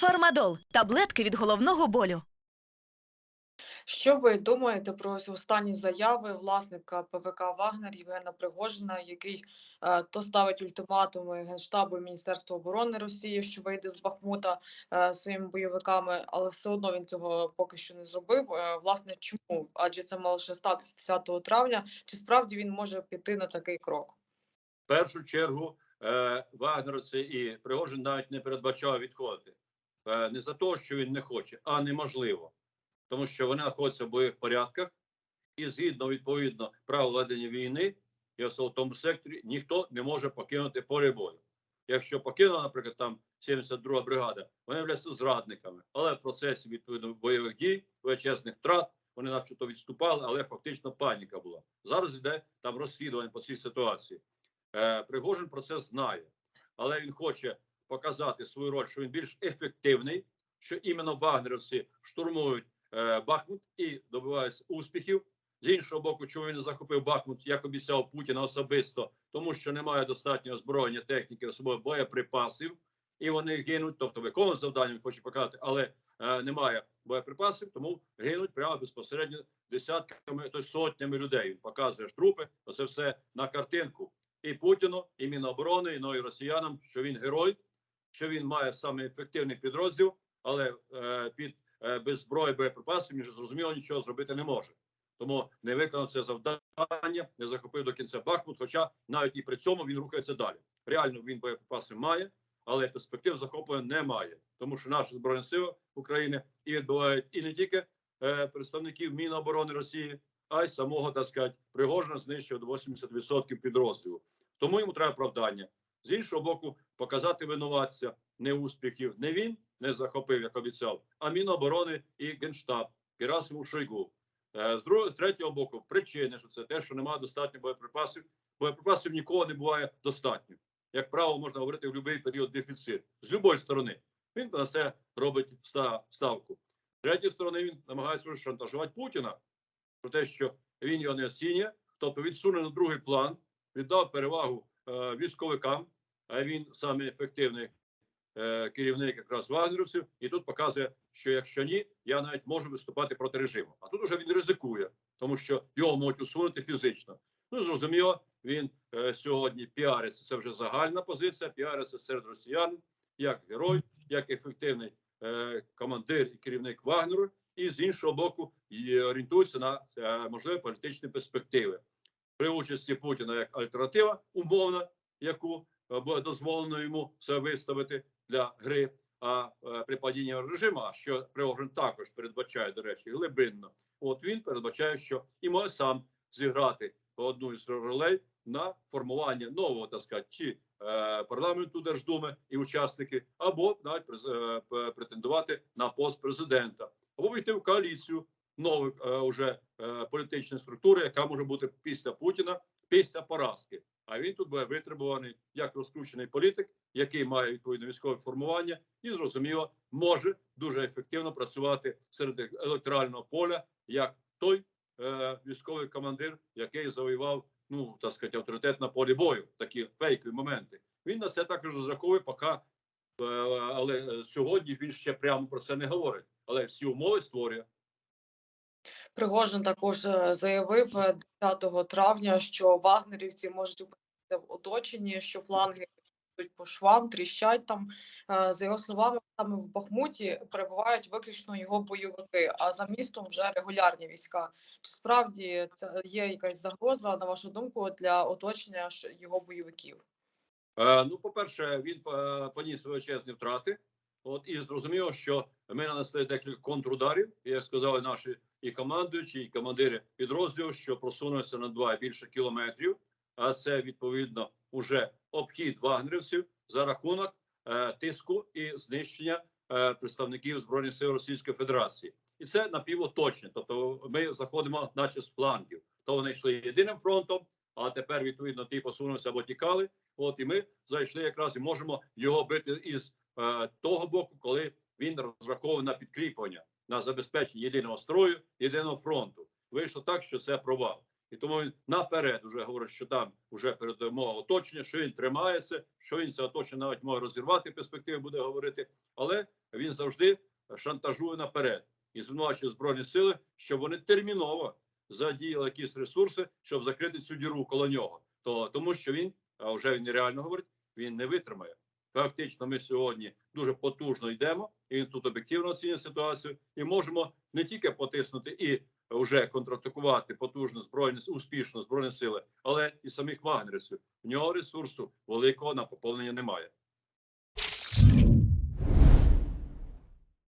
Фармадол таблетки від головного болю. Що ви думаєте про ось останні заяви власника ПВК Вагнер Євгена Пригожина, який е, то ставить ультиматуми Генштабу і Міністерству оборони Росії, що вийде з Бахмута е, своїми бойовиками, але все одно він цього поки що не зробив. Е, власне, чому? Адже це мало ще статися 10 травня. Чи справді він може піти на такий крок? В першу чергу е, вагнеровці і Пригожин навіть не передбачав відходити. Е, не за те, що він не хоче, а неможливо. Тому що вони знаходяться в бойових порядках, і згідно відповідно правил ведення війни, і в тому секторі, ніхто не може покинути поле бою. Якщо покинула, наприклад, там 72 бригада, вони являються зрадниками. Але в процесі відповідно бойових дій, величезних втрат, вони начебто відступали, але фактично паніка була. Зараз йде там розслідування по цій ситуації. Е, Пригожин про це знає, але він хоче показати свою роль, що він більш ефективний, що іменно вагнерівці штурмують е, Бахмут і добиваються успіхів. З іншого боку, чому він не захопив Бахмут, як обіцяв Путіна особисто, тому що немає достатнього озброєння, техніки, особливо боєприпасів, і вони гинуть, тобто виконують завдання, він хоче показати, але е, немає боєприпасів, тому гинуть прямо безпосередньо десятками, то сотнями людей. Він показує трупи, оце все на картинку і Путіну, і Міноборони, і, ну, і росіянам, що він герой, що він має саме ефективний підрозділ, але е, під е, без зброї боєприпасів він зрозуміло нічого зробити не може. Тому не виконав це завдання, не захопив до кінця Бахмут. Хоча навіть і при цьому він рухається далі. Реально він боєприпаси має, але перспектив захоплення немає, тому що наші збройні сили України і відбувають і не тільки е, представників Міноборони Росії, а й самого так сказати, Пригожина знищив до 80% підрозділу. Тому йому треба оправдання. З іншого боку, показати винуватця неуспіхів. Не він не захопив, як обіцяв, а Міноборони і Генштаб Герасимов Шойгу. Е, З другого з третього боку, причини, що це те, що немає достатньо боєприпасів. Боєприпасів ніколи не буває достатньо. Як правило, можна говорити в будь-який період дефіцит з будь-якої сторони. Він на це робить ставку. З третьої сторони він намагається шантажувати Путіна про те, що він його не оцінює, тобто відсуне на другий план, віддав перевагу е, військовикам, а він саме ефективний е, керівник якраз вагнерівців, і тут показує, що якщо ні, я навіть можу виступати проти режиму. А тут уже він ризикує, тому що його можуть усунути фізично. Ну зрозуміло, він е, сьогодні піариться. Це вже загальна позиція. Піариться серед росіян як герой, як ефективний е, командир і керівник Вагнеру, і з іншого боку, і орієнтується на е, можливі політичні перспективи при участі Путіна як альтернатива умовна, яку дозволено йому це виставити для гри. А е, при падінні режиму, що Пригожин також передбачає, до речі, глибинно. От він передбачає, що і може сам зіграти одну із ролей на формування нового, так сказати, чи е, парламенту Держдуми і учасники, або навіть е, претендувати на пост президента, або війти в коаліцію нових е, уже е, політичної структури, яка може бути після Путіна, після поразки. А він тут буде витребуваний як розкручений політик, який має відповідне військове формування, і зрозуміло може дуже ефективно працювати серед електорального поля, як той е, військовий командир, який завоював ну так сказати, авторитет на полі бою. Такі фейкові моменти. Він на це також розраховує, поки е, але сьогодні він ще прямо про це не говорить. Але всі умови створює. Пригожин також е, заявив е, 10 травня, що вагнерівці можуть опинитися в оточенні, що фланги йдуть по швам, тріщать там. Е, За його словами, саме в Бахмуті перебувають виключно його бойовики, а за містом вже регулярні війська. Чи справді це є якась загроза, на вашу думку, для оточення його бойовиків? Е, ну, по-перше, він е, поніс величезні втрати. От і зрозуміло, що ми нанесли декілька контрударів. Як сказали наші і командуючі, і командири підрозділів, що просунулися на два і більше кілометрів. А це відповідно уже обхід вагнерівців за рахунок е, тиску і знищення е, представників збройних сил Російської Федерації, і це напівоточне. Тобто, ми заходимо, наче з флангів. То вони йшли єдиним фронтом, а тепер відповідно ті посунулися або тікали. От і ми зайшли якраз і можемо його бити із е, того боку, коли він розрахований на підкріплення, на забезпечення єдиного строю, єдиного фронту. Вийшло так, що це провал. І тому він наперед вже говорить, що там вже передумова оточення, що він тримається, що він це оточення навіть може розірвати перспективи, буде говорити, але він завжди шантажує наперед і звинувачує збройні сили, щоб вони терміново задіяли якісь ресурси, щоб закрити цю діру коло нього. То тому, що він а вже він нереально говорить, він не витримає. Фактично, ми сьогодні дуже потужно йдемо, і він тут об'єктивно оцінює ситуацію, і можемо не тільки потиснути і вже контратакувати потужно збройні успішно збройні сили, але і самих вагнерівців. В нього ресурсу великого на поповнення немає.